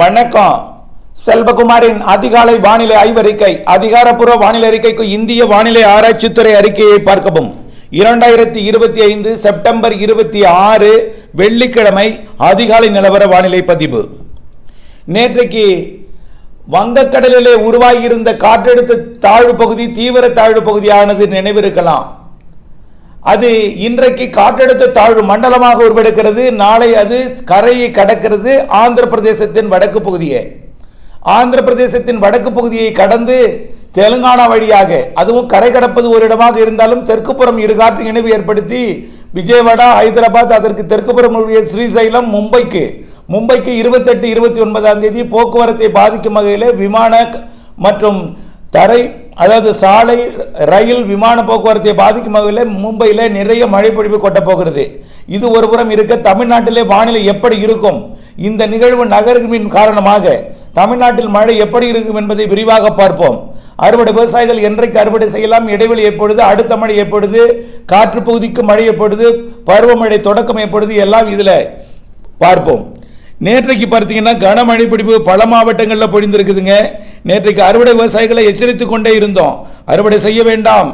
வணக்கம். செல்வகுமாரின் அதிகாலை வானிலை ஆய்வறிக்கை அதிகாரப்பூர்வ வானிலை அறிக்கைக்கு இந்திய வானிலை ஆராய்ச்சித்துறை அறிக்கையை பார்க்கவும். இரண்டாயிரத்தி இருபத்தி ஐந்து செப்டம்பர் இருபத்தி ஆறு வெள்ளிக்கிழமை அதிகாலை நிலவர வானிலை பதிவு. நேற்றைக்கு வங்கக்கடலிலே உருவாகியிருந்த காற்றழுத்த தாழ்வு பகுதி தீவிர தாழ்வு பகுதியானது நினைவிருக்கலாம். அது இன்றைக்கு காற்றழுத்த தாழ்வு மண்டலமாக உருவெடுக்கிறது. நாளை அது கரையை கடக்கிறது. ஆந்திர பிரதேசத்தின் வடக்கு பகுதியை. ஆந்திர பிரதேசத்தின் வடக்கு பகுதியை கடந்து தெலுங்கானா வழியாக அதுவும் கரை கடப்பது ஒரு இடமாக இருந்தாலும் தெற்குப்புறம் இரு காற்று இணைவு ஏற்படுத்தி விஜயவாடா ஹைதராபாத் அதற்கு தெற்குப்புறம் உள்ள ஸ்ரீசைலம் மும்பைக்கு மும்பைக்கு இருபத்தெட்டு இருபத்தி ஒன்பதாம் தேதி போக்குவரத்தை பாதிக்கும் வகையில் விமான மற்றும் தரை அதாவது சாலை ரயில் விமான போக்குவரத்தை பாதிக்கும் வகையில் மும்பையில் நிறைய மழைப்பொழிவு கொட்ட போகிறது இது ஒருபுறம் இருக்க தமிழ்நாட்டிலே வானிலை எப்படி இருக்கும்? இந்த நிகழ்வு நகர்வின் காரணமாக தமிழ்நாட்டில் மழை எப்படி இருக்கும் என்பதை விரிவாக பார்ப்போம். அறுவடை விவசாயிகள் என்றைக்கு அறுவடை செய்யலாம்? இடைவெளி எப்பொழுது? அடுத்த மழை எப்பொழுது? காற்று பகுதிக்கு மழை எப்பொழுது? பருவமழை தொடக்கம் எப்பொழுது? எல்லாம் இதில் பார்ப்போம். நேற்றைக்கு பார்த்தீங்கன்னா கனமழை பிடிப்பு பல மாவட்டங்களில் பொழிந்திருக்குதுங்க. நேற்றைக்கு அறுவடை விவசாயிகளை எச்சரித்து கொண்டே இருந்தோம். அறுவடை செய்ய வேண்டாம்.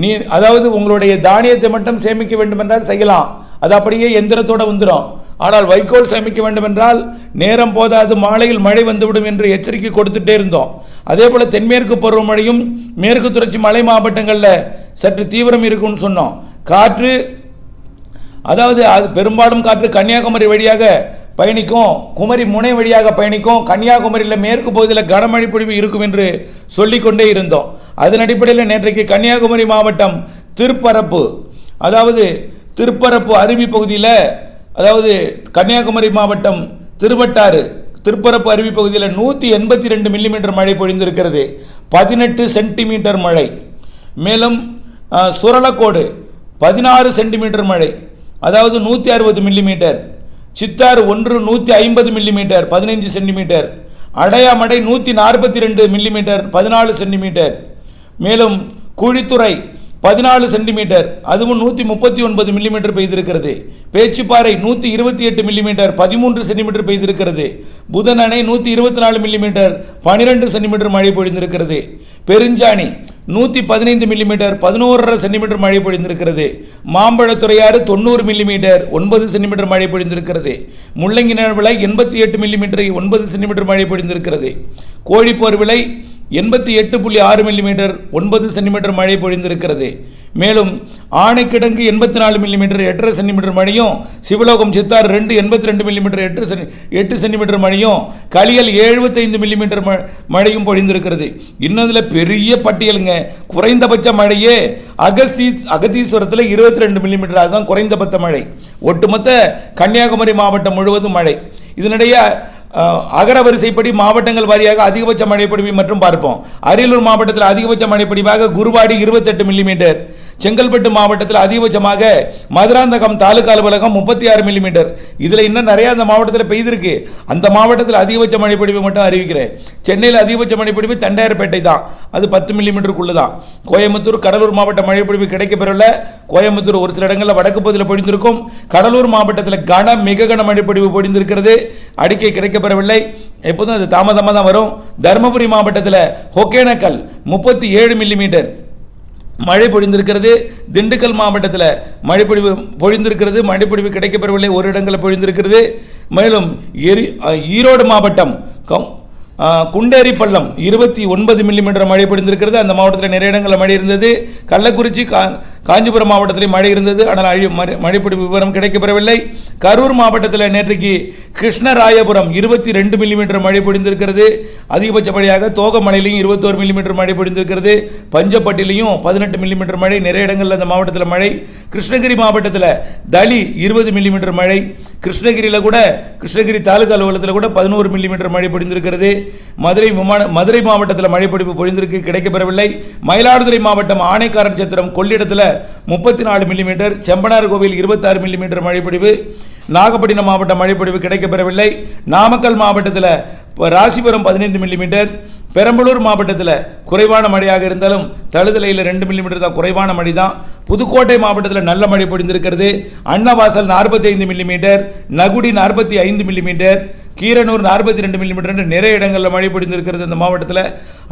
நீ அதாவது உங்களுடைய தானியத்தை மட்டும் சேமிக்க வேண்டும் என்றால் செய்யலாம். அது அப்படியே எந்திரத்தோடு வந்துடும் ஆனால் வைக்கோல் சேமிக்க வேண்டும் என்றால் நேரம் போதாது மாலையில் மழை வந்துவிடும் என்று எச்சரிக்கை கொடுத்துட்டே இருந்தோம். அதே போல் தென்மேற்கு பருவமழையும் மேற்கு தொடர்ச்சி மலை மாவட்டங்களில் சற்று தீவிரம் இருக்கும்னு சொன்னோம். காற்று அதாவது அது பெரும்பாலும் காற்று கன்னியாகுமரி வழியாக பயணிக்கும் குமரி முனை வழியாக பயணிக்கும் கன்னியாகுமரியில் மேற்கு பகுதியில் கனமழை பொழிவு இருக்கும் என்று சொல்லிக்கொண்டே இருந்தோம். அதன் அடிப்படையில் நேற்றைக்கு கன்னியாகுமரி மாவட்டம் திருப்பரப்பு அதாவது திருப்பரப்பு அருவி பகுதியில் அதாவது கன்னியாகுமரி மாவட்டம் திருவட்டாறு திருப்பரப்பு அருவி பகுதியில் நூற்றி எண்பத்தி ரெண்டு மில்லிமீட்டர் மழை பொழிந்திருக்கிறது. பதினெட்டு சென்டிமீட்டர் மழை. மேலும் சுரளக்கோடு பதினாறு சென்டிமீட்டர் மழை. அதாவது நூற்றி அறுபது மில்லிமீட்டர். சித்தார் ஒன்று நூற்றி ஐம்பது மில்லிமீட்டர் பதினைஞ்சு சென்டிமீட்டர் அடையாமடை நூற்றி நாற்பத்தி ரெண்டு மில்லிமீட்டர் பதினாலு சென்டிமீட்டர் மேலும் குழித்துறை பதினாலு சென்டிமீட்டர் அதுவும் நூற்றி முப்பத்தி ஒன்பது மில்லிமீட்டர் பெய்திருக்கிறது. பேச்சுப்பாறை நூற்றி இருபத்தி எட்டு மில்லிமீட்டர் பதிமூன்று சென்டிமீட்டர் பெய்திருக்கிறது. புதன் அணை நூற்றி இருபத்தி நாலு மில்லிமீட்டர் பனிரெண்டு சென்டிமீட்டர் மழை பொழிந்திருக்கிறது. பெருஞ்சாணி நூற்றி பதினைந்து மில்லிமீட்டர் பதினோரரை சென்டிமீட்டர் மழை பொழிந்திருக்கிறது. மாம்பழத்துறையாறு தொண்ணூறு மில்லிமீட்டர் ஒன்பது சென்டிமீட்டர் மழை பொழிந்திருக்கிறது. முள்ளங்கி விலை எண்பத்தி எட்டு மில்லிமீட்டர் ஒன்பது சென்டிமீட்டர் மழை பொழிந்திருக்கிறது. கோழிப்போர் விலை எண்பத்தி எட்டு புள்ளி ஆறு மில்லிமீட்டர் ஒன்பது சென்டிமீட்டர் மழை பொழிந்திருக்கிறது. மேலும் ஆணைக்கிடங்கு எண்பத்தி நாலு மில்லிமீட்டர் எட்டரை சென்டிமீட்டர் மழையும் சிவலோகம் சித்தார் ரெண்டு எண்பத்தி ரெண்டு மில்லிமீட்டர் எட்டு சென் எட்டு சென்டிமீட்டர் மழையும் களியல் எழுபத்தைந்து மில்லிமீட்டர் ம- மழையும் பொழிந்திருக்கிறது. இன்னதில் பெரிய பட்டியலுங்க. குறைந்தபட்ச மழையே அகசி அகதீஸ்வரத்தில் இருபத்தி ரெண்டு மில்லிமீட்டர் அதுதான் குறைந்தபட்ச மழை. ஒட்டுமொத்த கன்னியாகுமரி மாவட்டம் முழுவதும் மழை. இதனிடையே அகரவரிசைப்படி மாவட்டங்கள் வாரியாக அதிகபட்ச மழைப்பொழிவு மற்றும் பார்ப்போம். அரியலூர் மாவட்டத்தில் அதிகபட்ச மழைப்பொழிவாக குருவாடி இருபத்தெட்டு மில்லிமீட்டர் செங்கல்பட்டு மாவட்டத்தில் அதிகபட்சமாக மதுராந்தகம் தாலுகா அலுவலகம் முப்பத்தி ஆறு மில்லிமீட்டர் இதில் இன்னும் நிறையா அந்த மாவட்டத்தில் பெய்திருக்கு. அந்த மாவட்டத்தில் அதிகபட்ச மழைப்பொழிவு மட்டும் அறிவிக்கிறேன். சென்னையில் அதிகபட்ச மழைப்பொழிவு தண்டையார்பேட்டை தான். அது பத்து மில்லிமீட்டருக்குள்ளே தான் கோயம்புத்தூர் கடலூர் மாவட்ட மழைப்பொழிவு கிடைக்கப்பெறல கோயம்புத்தூர் ஒரு சில இடங்களில் வடக்கு பகுதியில் பொழிந்திருக்கும். கடலூர் மாவட்டத்தில் கன மிக கன மழைப்பொழிவு பொழிந்திருக்கிறது. அடிக்கை கிடைக்கப்பெறவில்லை. எப்போதும் அது தாமதமாக தான் வரும். தருமபுரி மாவட்டத்தில் ஒகேனக்கல் முப்பத்தி ஏழு மில்லிமீட்டர் மழை பொழிந்திருக்கிறது. திண்டுக்கல் மாவட்டத்தில் மழை பொழிவு பொழிந்திருக்கிறது. மழை பொழிவு கிடைக்கப்பெறவில்லை. ஒரு இடங்களில் பொழிந்திருக்கிறது. மேலும் எரி ஈரோடு மாவட்டம் கம் குண்டேரி பள்ளம் இருபத்தி ஒன்பது மில்லிமீட்டர் மழை பொழிந்திருக்கிறது. அந்த மாவட்டத்தில் நிறைய இடங்களில் மழை இருந்தது. கள்ளக்குறிச்சி கா காஞ்சிபுரம் மாவட்டத்தில் மழை இருந்தது. ஆனால் அழி மழைப்பிடிப்பு விவரம் கிடைக்கப்பெறவில்லை. கரூர் மாவட்டத்தில் நேற்றைக்கு கிருஷ்ணராயபுரம் இருபத்தி ரெண்டு மில்லிமீட்டர் மழை பொழிந்திருக்கிறது. அதிகபட்சப்படியாக தோகமலையிலையும் இருபத்தோரு மில்லிமீட்டர் மழை பொழிந்திருக்கிறது. பஞ்சப்பட்டிலையும் பதினெட்டு மில்லிமீட்டர் மழை. நிறைய இடங்களில் அந்த மாவட்டத்தில் மழை. கிருஷ்ணகிரி மாவட்டத்தில் தளி இருபது மில்லிமீட்டர் மழை. கிருஷ்ணகிரியில் கூட கிருஷ்ணகிரி தாலுகா அலுவலகத்தில் கூட பதினோரு மில்லிமீட்டர் மழை பொழிந்திருக்கிறது. மதுரை விமான மதுரை மாவட்டத்தில் மழை பொழிந்திருக்கு கிடைக்கப்பெறவில்லை. மயிலாடுதுறை மாவட்டம் ஆணைக்காரன் சத்திரம் கொள்ளிடத்தில் முப்பத்தி நாலு மில்லிமீட்டர் செம்பனார் கோவில் இருபத்தாறு மில்லிமீட்டர் மழைப்பொழிவு நாகப்பட்டினம் மாவட்ட மழைப்பொழிவு கிடைக்கப்பெறவில்லை. நாமக்கல் மாவட்டத்தில் இப்போ ராசிபுரம் பதினைந்து மில்லிமீட்டர் பெரம்பலூர் மாவட்டத்தில் குறைவான மழையாக இருந்தாலும் தழுதலையில் ரெண்டு மில்லிமீட்டர் தான் குறைவான மழை தான் புதுக்கோட்டை மாவட்டத்தில் நல்ல மழை பொழிந்திருக்கிறது. அன்னவாசல் நாற்பத்தி ஐந்து மில்லிமீட்டர் நகுடி நாற்பத்தி ஐந்து மில்லிமீட்டர் கீரனூர் நாற்பத்தி ரெண்டு மில்லிமீட்டர் நிறைய இடங்களில் மழை பொழிந்திருக்கிறது இந்த மாவட்டத்தில்.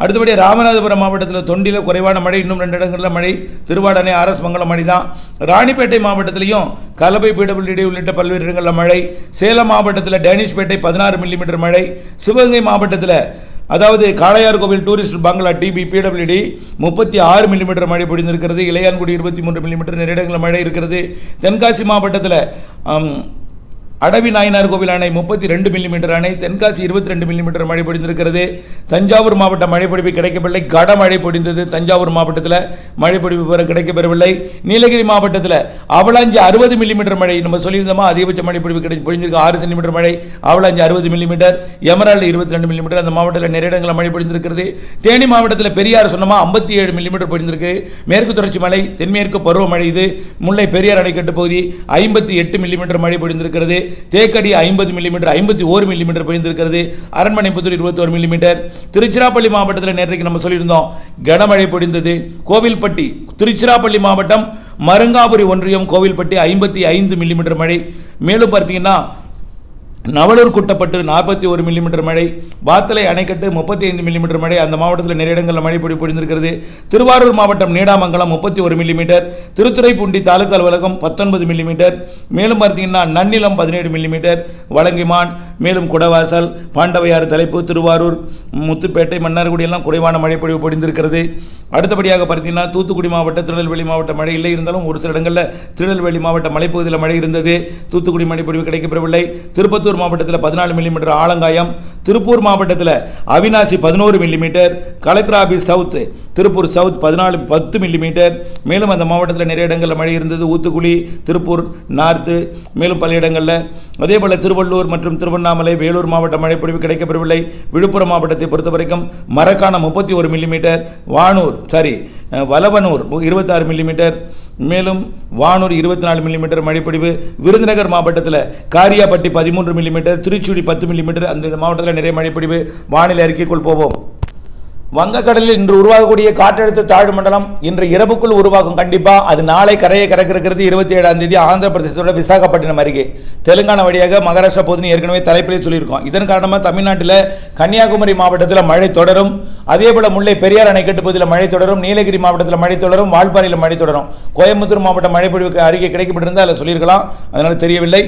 அடுத்தபடி ராமநாதபுரம் மாவட்டத்தில் தொண்டியில் குறைவான மழை இன்னும் ரெண்டு இடங்களில் மழை. திருவாடனை ஆர்எஸ் மங்கலம் மழை தான் ராணிப்பேட்டை மாவட்டத்திலையும் கலபை பிடபிள்யூடி உள்ளிட்ட பல்வேறு இடங்களில் மழை. சேலம் மாவட்டத்தில் டேனிஷ்பேட்டை பதினாறு மில்லிமீட்டர் மழை. சிவகங்கை மாவட்டத்தில் அதாவது காளையார் கோவில் டூரிஸ்ட் பங்களா டிபி பிடபிள்யூடி முப்பத்தி ஆறு மில்லிமீட்டர் மழை பொழிந்திருக்கிறது. இளையான்குடி இருபத்தி மூன்று மில்லிமீட்டர் நிறைய இடங்களில் மழை இருக்கிறது. தென்காசி மாவட்டத்தில் அடவி நாயனார் கோவில் அணை முப்பத்தி ரெண்டு மில்லிமீட்டர் அணை தென்காசி இருபத்தி ரெண்டு மில்லிமீட்டர் மழை பொழிந்திருக்கிறது. தஞ்சாவூர் மாவட்ட மழைப்பொழிவு கிடைக்கவில்லை. கனமழை பொழிந்தது. தஞ்சாவூர் மாவட்டத்தில் மழைப்பொழிவு பெற கிடைக்கப்பெறவில்லை. நீலகிரி மாவட்டத்தில் அவலாஞ்சி அறுபது மில்லிமீட்டர் மழை நம்ம சொல்லியிருந்தோமா? அதிகபட்ச மழைப்பொழிவு கிடை பொழிஞ்சிருக்கு. ஆறு சென்டிமீட்டர் மழை அவலாஞ்சி அறுபது மில்லிமீட்டர் எமரால்டு இருபத்தி ரெண்டு மில்லிமீட்டர் அந்த மாவட்டத்தில் நிறைய இடங்களில் மழை பொழிந்திருக்கிறது. தேனி மாவட்டத்தில் பெரியார் சொன்னோமா? ஐம்பத்தி ஏழு மில்லிமீட்டர் பொழிந்திருக்கு. மேற்கு தொடர்ச்சி மலை தென்மேற்கு பருவமழை இது. முல்லை பெரியார் அணைக்கட்டு பகுதி ஐம்பத்தி எட்டு மில்லிமீட்டர் மழை பொழிந்திருக்கிறது. தேக்கடி ஐம்பது மில்லிமீட்டர் ஐம்பத்தி ஓரு மில்லிமீட்டர் பெய்திருக்கிறது அரண்மனை புத்தூர் இருபத்தோரு மில்லிமீட்டர் திருச்சிராப்பள்ளி மாவட்டத்தில் நேற்றைக்கு நம்ம சொல்லியிருந்தோம் கனமழை பொழிந்தது. கோவில்பட்டி திருச்சிராப்பள்ளி மாவட்டம் மருங்காபுரி ஒன்றியம் கோவில்பட்டி ஐம்பத்தி ஐந்து மில்லிமீட்டர் மழை. மேலும் பார்த்தீங்கன்னா நவலூர் குட்டப்பட்டு நாற்பத்தி ஒரு மில்லிமீட்டர் மழை வாத்தலை அணைக்கட்டு முப்பத்தி ஐந்து மில்லிமீட்டர் மழை அந்த மாவட்டத்தில் நிறைய இடங்களில் மழை பொடி பொழிந்திருக்கிறது. திருவாரூர் மாவட்டம் நீடாமங்கலம் முப்பத்தி ஒரு மில்லிமீட்டர் திருத்துறைப்பூண்டி தாலுக்கா அலுவலகம் பத்தொன்பது மில்லிமீட்டர் மேலும் பார்த்தீங்கன்னா நன்னிலம் பதினேழு மில்லிமீட்டர் வலங்கிமான் மேலும் குடவாசல் பாண்டவையாறு தலைப்பு திருவாரூர் முத்துப்பேட்டை மன்னார்குடி எல்லாம் குறைவான மழை பொழிவு பொழிந்திருக்கிறது. அடுத்தபடியாக பார்த்தீங்கன்னா தூத்துக்குடி மாவட்டம் திருநெல்வேலி மாவட்ட மழை இல்லை இருந்தாலும் ஒரு சில இடங்களில் திருநெல்வேலி மாவட்ட மலைப்பகுதியில் மழை இருந்தது. தூத்துக்குடி மழை பொழிவு கிடைக்கப்பெறவில்லை. திருப்பத்தூர் மாவட்டத்தில் பதினாலு மில்லிமீட்டர் ஆலங்காயம் திருப்பூர் மாவட்டத்தில் அவினாசி பதினோரு millimetre collector office south Tiruppur south பதினாலு பத்து மில்லிமீட்டர் மேலும் அந்த மாவட்டத்தில் நிறைய இடங்களில் மழை இருந்தது. ஊத்துக்குழி திருப்பூர் நார்த்து மேலும் பல இடங்களில். அதே போல் திருவள்ளூர் மற்றும் திருவண்ணாமலை வேலூர் மாவட்ட மழைப்பொழிவு கிடைக்கப்பெறவில்லை. விழுப்புரம் மாவட்டத்தை பொறுத்த வரைக்கும் மரக்காணம் முப்பத்தி ஒரு மில்லிமீட்டர் வானூர் சாரி வலவனூர் இருபத்தாறு மில்லிமீட்டர் மேலும் வானூர் இருபத்தி நாலு மில்லிமீட்டர் மழைப்பொழிவு விருதுநகர் மாவட்டத்தில் காரியாபட்டி பதிமூன்று மில்லிமீட்டர் திருச்சுழி பத்து மில்லிமீட்டர் அந்த மாவட்டத்தில் நிறைய மழைப்பொழிவு. வானிலை அறிக்கைக்குள் போவோம். வங்கக்கடலில் இன்று உருவாகக்கூடிய காற்றழுத்த தாழ்வு மண்டலம் இன்று இரவுக்குள் உருவாகும். கண்டிப்பா அது நாளை கரையை கறக்கிறது இருபத்தி ஏழாம் தேதி ஆந்திர பிரதேசத்தோட விசாகப்பட்டினம் அருகே. தெலுங்கானா வழியாக மகாராஷ்டிரா போதுன்னு ஏற்கனவே தலைப்பிலே சொல்லியிருக்கோம். இதன் காரணமாக தமிழ்நாட்டில் கன்னியாகுமரி மாவட்டத்தில் மழை தொடரும். அதே போல முல்லை பெரியார் அணைக்கட்டு பகுதியில் மழை தொடரும். நீலகிரி மாவட்டத்தில் மழை தொடரும். வால்பாறையில் மழை தொடரும். கோயம்புத்தூர் மாவட்ட மழைப்பொழிவுக்கு அருகே கிடைக்கப்பட்டிருந்தால் அதில் சொல்லியிருக்கலாம். அதனால் தெரியவில்லை.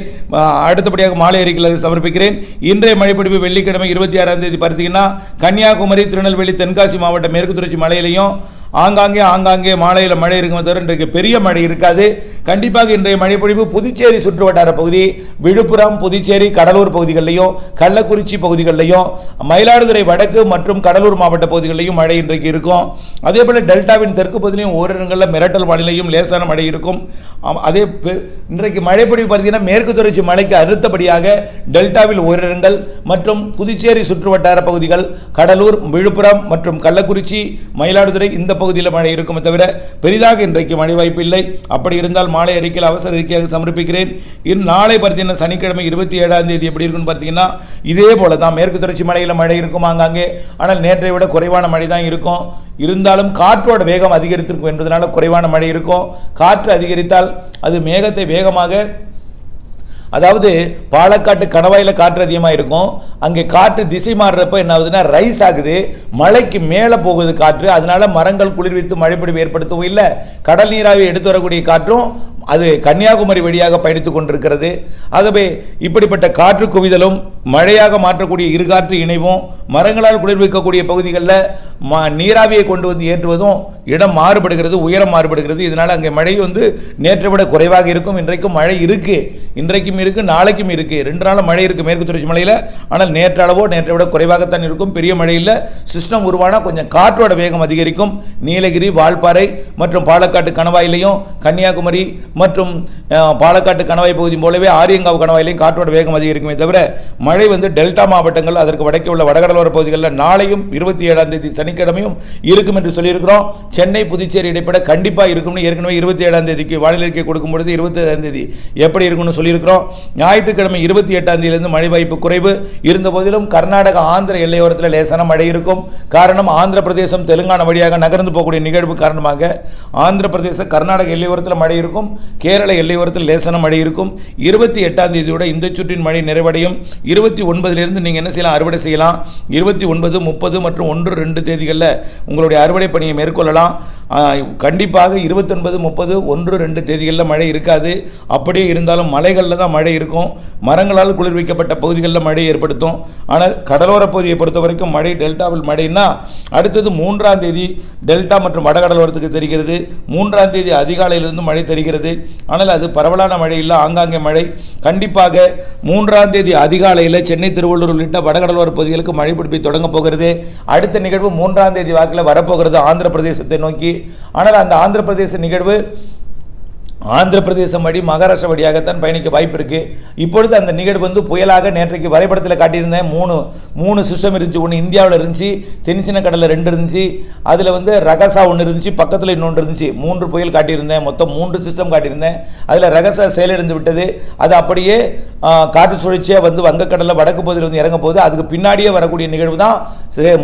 அடுத்தபடியாக மாலை அறிக்கையில் சமர்ப்பிக்கிறேன். இன்றைய மழைப்பொழிவு வெள்ளிக்கிழமை இருபத்தி ஆறாம் தேதி பார்த்தீங்கன்னா கன்னியாகுமரி திருநெல்வேலி தென்காசி தென்காசி மாவட்டம் மேற்கு தொடர்ச்சி மலையிலையும் ஆங்காங்கே ஆங்காங்கே மாலையில் மழை இருக்கும் தவிர இன்றைக்கு பெரிய மழை இருக்காது. கண்டிப்பாக இன்றைய மழைப்பொழிவு புதுச்சேரி சுற்றுவட்டார பகுதி விழுப்புரம் புதுச்சேரி கடலூர் பகுதிகளிலையும் கள்ளக்குறிச்சி பகுதிகளிலையும் மயிலாடுதுறை வடக்கு மற்றும் கடலூர் மாவட்ட பகுதிகளிலையும் மழை இன்றைக்கு இருக்கும். அதே போல் டெல்டாவின் தெற்கு பகுதியிலையும் ஓரிடங்களில் மிரட்டல் வானிலையும் லேசான மழை இருக்கும். அதே பெ- இன்றைக்கு மழைப்பொழிவு பார்த்தீங்கன்னா மேற்கு தொடர்ச்சி மலைக்கு அடுத்தபடியாக டெல்டாவில் ஓரிடங்கள் மற்றும் புதுச்சேரி சுற்றுவட்டார பகுதிகள் கடலூர் விழுப்புரம் மற்றும் கள்ளக்குறிச்சி மயிலாடுதுறை இந்த பகுதியில் மழை இருக்குமே தவிர பெரிதாக இன்றைக்கு மழை வாய்ப்பு இல்லை. அப்படி இருந்தால் மாலை அறிக்கையில் அவசர அறிக்கையாக சமர்ப்பிக்கிறேன். இன் நாளை பார்த்தீங்கன்னா சனிக்கிழமை இருபத்தி ஏழாம் தேதி எப்படி இருக்குன்னு பார்த்தீங்கன்னா இதே போல தான் மேற்கு தொடர்ச்சி மலையில் மழை இருக்கும் ஆங்காங்கே. ஆனால் நேற்றை விட குறைவான மழை தான் இருக்கும். இருந்தாலும் காற்றோட வேகம் அதிகரித்திருக்கும் என்பதனால குறைவான மழை இருக்கும். காற்று அதிகரித்தால் அது மேகத்தை வேகமாக அதாவது பாலக்காட்டு கணவாயில் காற்று அதிகமாக இருக்கும் அங்கே காற்று திசை மாறுறப்ப என்ன ஆகுதுன்னா ரைஸ் ஆகுது. மலைக்கு மேலே போகுது காற்று. அதனால மரங்கள் குளிர்வித்து மழைப்பிடிவு ஏற்படுத்தவும் இல்லை. கடல் நீராவி எடுத்து வரக்கூடிய காற்றும் அது கன்னியாகுமரி வழியாக பயணித்து கொண்டிருக்கிறது. ஆகவே இப்படிப்பட்ட காற்று குவிதலும் மழையாக மாற்றக்கூடிய இரு காற்று இணைவும் மரங்களால் குளிர்விக்கக்கூடிய பகுதிகளில் ம நீராவியை கொண்டு வந்து ஏற்றுவதும் இடம் மாறுபடுகிறது உயரம் மாறுபடுகிறது. இதனால் அங்கே மழை வந்து நேற்றை விட குறைவாக இருக்கும். இன்றைக்கும் மழை இருக்குது இன்றைக்கும் இருக்குது நாளைக்கும் இருக்குது ரெண்டு நாள் மழை இருக்குது மேற்கு தொடர்ச்சி மலையில். ஆனால் நேற்று அளவோ நேற்றை விட குறைவாகத்தான் இருக்கும். பெரிய மழையில் சிஸ்டம் உருவானால் கொஞ்சம் காற்றோட வேகம் அதிகரிக்கும். நீலகிரி வால்பாறை மற்றும் பாலக்காட்டு கணவாயிலையும் கன்னியாகுமரி மற்றும் பாலக்காட்டு கணவாய் பகுதி போலவே ஆரியங்காவு கணவாயிலையும் காற்றோட வேகம் அதிகரிக்குமே தவிர மழை வந்து டெல்டா மாவட்டங்கள் அதற்கு வடக்கே உள்ள கடலோர பகுதிகளில் நாளையும் இருபத்தி ஏழாம் தேதி சனிக்கிழமையும் இருக்கும் என்று சொல்லியிருக்கிறோம். சென்னை புதுச்சேரி இடைப்பட கண்டிப்பாக இருக்கும்னு ஏற்கனவே இருபத்தி ஏழாம் தேதிக்கு வானிலை அறிக்கை கொடுக்கும் பொழுது இருபத்தி ஏழாம் தேதி எப்படி இருக்கும்னு சொல்லியிருக்கிறோம். ஞாயிற்றுக்கிழமை இருபத்தி எட்டாம் தேதியிலிருந்து மழை வாய்ப்பு குறைவு. இருந்த போதிலும் கர்நாடகா ஆந்திர எல்லையோரத்தில் லேசான மழை இருக்கும். காரணம் ஆந்திர பிரதேசம் தெலுங்கானா வழியாக நகர்ந்து போகக்கூடிய நிகழ்வு காரணமாக ஆந்திர பிரதேச கர்நாடக எல்லையோரத்தில் மழை இருக்கும். கேரள எல்லையோரத்தில் லேசான மழை இருக்கும். இருபத்தி எட்டாம் தேதியோட இந்த சுற்றின் மழை நிறைவடையும். இருபத்தி ஒன்பதிலிருந்து நீங்கள் என்ன செய்யலாம்? அறுவடை செய்யலாம். இருபத்தி ஒன்பது முப்பது மற்றும் ஒன்று ரெண்டு தேதிகளில் உங்களுடைய அறுவடை பணியை மேற்கொள்ளலாம். கண்டிப்பாக இருபத்தொன்பது முப்பது ஒன்று ரெண்டு தேதிகளில் மழை இருக்காது. அப்படியே இருந்தாலும் மலைகளில் தான் மழை இருக்கும். மரங்களால் குளிர்விக்கப்பட்ட பகுதிகளில் மழை ஏற்படுத்தும். ஆனால் கடலோர பகுதியை பொறுத்த வரைக்கும் மழை டெல்டாவில் மழைன்னா அடுத்தது மூன்றாம் தேதி டெல்டா மற்றும் வடகடலோரத்துக்கு தெரிகிறது. மூன்றாம் தேதி அதிகாலையிலிருந்து மழை தெரிகிறது. ஆனால் அது பரவலான மழை இல்லை ஆங்காங்கே மழை. கண்டிப்பாக மூன்றாம் தேதி அதிகாலையில் சென்னை திருவள்ளூர் உள்ளிட்ட வடகடலோர பகுதிகளுக்கு மழை பிடிப்பை தொடங்க போகிறது. அடுத்த நிகழ்வு மூன்றாம் தேதி வாக்கில் வரப்போகிறது ஆந்திர பிரதேசத்தை நோக்கி. ஆனால் அந்த ஆந்திர பிரதேச நிகழ்வு ஆந்திர பிரதேசம் வழி மகாராஷ்டிரா வழியாகத்தான் பயணிக்க வாய்ப்பு இருக்குது இப்பொழுது அந்த நிகழ்வு வந்து புயலாக நேற்றைக்கு வரைபடத்தில் காட்டியிருந்தேன். மூணு மூணு சிஸ்டம் இருந்துச்சு. ஒன்று இந்தியாவில் இருந்துச்சு தென்சின கடலில் ரெண்டு இருந்துச்சு. அதில் வந்து ரகசா ஒன்று இருந்துச்சு பக்கத்தில் இன்னொன்று இருந்துச்சு. மூன்று புயல் காட்டியிருந்தேன். மொத்தம் மூன்று சிஸ்டம் காட்டியிருந்தேன். அதில் ரகசா செயலிழந்து விட்டது. அது அப்படியே காற்று சுழற்சியாக வந்து வங்கக்கடலில் வடக்கு பகுதியில் வந்து இறங்க போகுது. அதுக்கு பின்னாடியே வரக்கூடிய நிகழ்வு தான்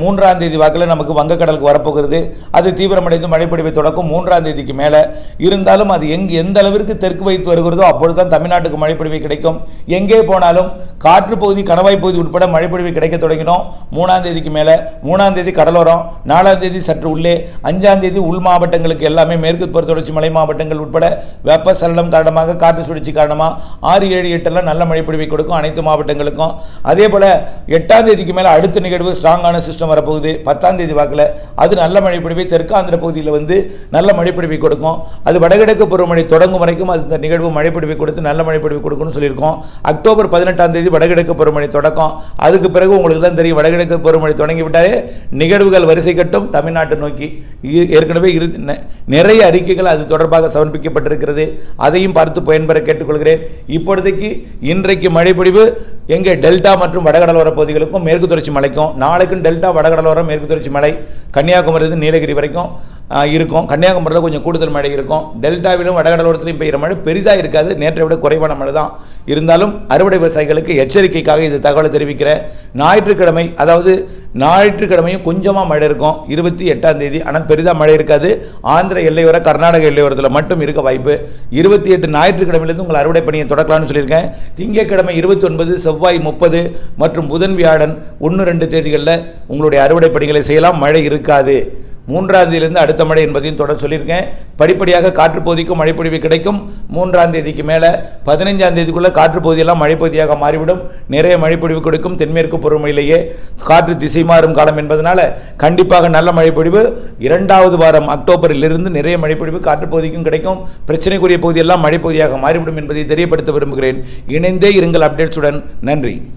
மூன்றாம் தேதி வாக்கில் நமக்கு வங்கக்கடலுக்கு வரப்போகிறது. அது தீவிரமடைந்து மழைப்பொழிவை தொடக்கும் மூன்றாம் தேதிக்கு மேலே. இருந்தாலும் அது எங்கே எந்த அளவிற்கு தெற்கு வைத்து வருகிறதோ அப்பொழுது தான் தமிழ்நாட்டுக்கு மழைப்பொழிவு கிடைக்கும். எங்கே போனாலும் காற்று பகுதி கணவாய் பகுதி உட்பட மழைப்பொழிவு கிடைக்க தொடங்கினோம். மூணாம் தேதிக்கு மேலே மூணாம் தேதி கடலோரம் நாலாம் தேதி சற்று உள்ளே அஞ்சாம் தேதி உள் மாவட்டங்களுக்கு எல்லாமே மேற்கு தொடர்ச்சி மலை மாவட்டங்கள் உட்பட வெப்பசலனம் காரணமாக காற்று சுழற்சி காரணமாக ஆறு ஏழு எட்டெல்லாம் நல்ல மழைப்பொழிவை கொடுக்கும் அனைத்து மாவட்டங்களுக்கும். அதே போல் எட்டாம் தேதிக்கு மேலே அடுத்த நிகழ்வு ஸ்ட்ராங்கான சிஸ்டம் வரப்போகுது. பத்தாம் தேதி வாக்கில் அது நல்ல மழைப்பொழிவை தெற்காந்திர பகுதியில் வந்து நல்ல மழைப்பொழிவை கொடுக்கும். அது வடகிழக்கு பருவமழை தொடங்கும் வரைக்கும் அது இந்த நிகழ்வு மழைப்பொழிவை கொடுத்து நல்ல மழைப்பொழிவை கொடுக்கணும்னு சொல்லியிருக்கோம். அக்டோபர் பதினெட்டாம் தேதி வடகிழக்கு பருவமழை தொடக்கம். அதுக்கு பிறகு உங்களுக்கு தான் தெரியும் வடகிழக்கு பருவமழை தொடங்கிவிட்டாலே நிகழ்வுகள் வரிசை கட்டும் தமிழ்நாட்டை நோக்கி. இ- ஏற்கனவே இரு நிறைய அறிக்கைகள் அது தொடர்பாக சமர்ப்பிக்கப்பட்டிருக்கிறது. அதையும் பார்த்து பயன்பெற கேட்டுக்கொள்கிறேன். இப்பொழுதைக்கு இன்றைக்கு மழைப்பிடிவு எங்கே? டெல்டா மற்றும் வடகடலோர பகுதிகளுக்கும் மேற்கு தொடர்ச்சி மலைக்கும். நாளைக்கும் டெல்டா வடகடலோரம் மேற்கு தொடர்ச்சி மலை கன்னியாகுமரி நீலகிரி வரைக்கும். இருக்கும். கன்னியாகுமரியில் கொஞ்சம் கூடுதல் மழை இருக்கும். டெல்டாவிலும் வடகடலோரத்திலும் பெய்கிற மழை பெரிதாக இருக்காது. நேற்றை விட குறைவான மழை தான். இருந்தாலும் அறுவடை விவசாயிகளுக்கு எச்சரிக்கைக்காக இது தகவலை தெரிவிக்கிறேன் ஞாயிற்றுக்கிழமை அதாவது ஞாயிற்றுக்கிழமையும் கொஞ்சமாக மழை இருக்கும். இருபத்தி எட்டாம் தேதி. ஆனால் பெரிதாக மழை இருக்காது. ஆந்திர எல்லையோர கர்நாடக எல்லையோரத்தில் மட்டும் இருக்க வாய்ப்பு. இருபத்தி எட்டு ஞாயிற்றுக்கிழமையிலேருந்து உங்கள் அறுவடை பணியை தொடக்கலாம்னு சொல்லியிருக்கேன். திங்கட்கிழமை இருபத்தி ஒன்பது செவ்வாய் முப்பது மற்றும் புதன் வியாழன் ஒன்று ரெண்டு தேதிகளில் உங்களுடைய அறுவடை பணிகளை செய்யலாம். மழை இருக்காது. மூன்றாம் தேதியிலிருந்து அடுத்த மழை என்பதையும் தொடர் சொல்லியிருக்கேன். படிப்படியாக காற்றுப்பகுதிக்கும் மழைப்பொழிவு கிடைக்கும். மூன்றாம் தேதிக்கு மேலே பதினைஞ்சாம் தேதிக்குள்ளே காற்று பகுதியெல்லாம் மழைப்பகுதியாக மாறிவிடும். நிறைய மழைப்பொழிவு கொடுக்கும். தென்மேற்கு பொறுமையிலேயே காற்று திசை மாறும் காலம் என்பதனால கண்டிப்பாக நல்ல மழைப்பொழிவு இரண்டாவது வாரம் அக்டோபரிலிருந்து நிறைய மழைப்பொழிவு காற்றுப்பகுதிக்கும் கிடைக்கும். பிரச்சனைக்குரிய பகுதியெல்லாம் மழைப்பகுதியாக மாறிவிடும் என்பதை தெரியப்படுத்த விரும்புகிறேன். இணைந்தே இருங்கள் அப்டேட்ஸுடன். நன்றி.